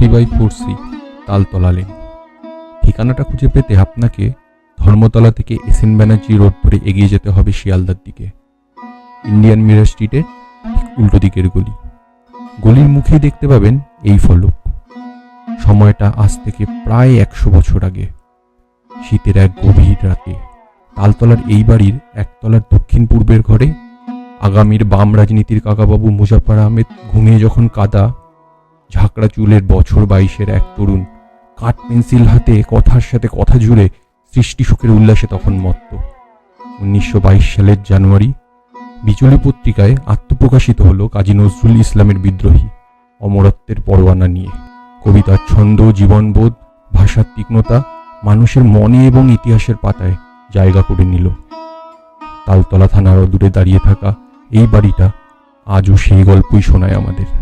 Three by four C Taltala lane ঠিকানাটা খুঁজে পেতে আপনাকে ধর্মতলা থেকে এসএন ব্যানার্জি রোড ধরে এগিয়ে যেতে হবে শিয়ালদার দিকে। ইন্ডিয়ান মিরার স্ট্রিটের ঠিক উল্টো দিকের গলি। গলির মুখেই দেখতে পাবেন এই ফলক। সময়টা আজ থেকে প্রায় একশো বছর আগে। শীতের এক গভীর রাতে তালতলার এই বাড়ির একতলার দক্ষিণ পূর্বের ঘরে আগামীর বাম রাজনীতির কাকাবাবু মুজাফর আহমেদ ঘুমিয়ে যখন কাদা ঝাঁকড়া চুলের বছর বাইশের এক তরুণ কাঠ পেন্সিল হাতে কথার সাথে কথা জুড়ে সৃষ্টি সুখের উল্লাসে তখন মত্ত। উনিশশো বাইশ সালের জানুয়ারি বিচলি পত্রিকায় আত্মপ্রকাশিত হলো কাজী নজরুল ইসলামের বিদ্রোহী, অমরত্বের পরোয়ানা নিয়ে। কবিতার ছন্দ, জীবনবোধ, ভাষার তীক্ষ্ণতা মানুষের মনে এবং ইতিহাসের পাতায় জায়গা করে নিল। তালতলা থানার অদূরে দাঁড়িয়ে থাকা এই বাড়িটা আজও সেই গল্পই শোনায় আমাদের।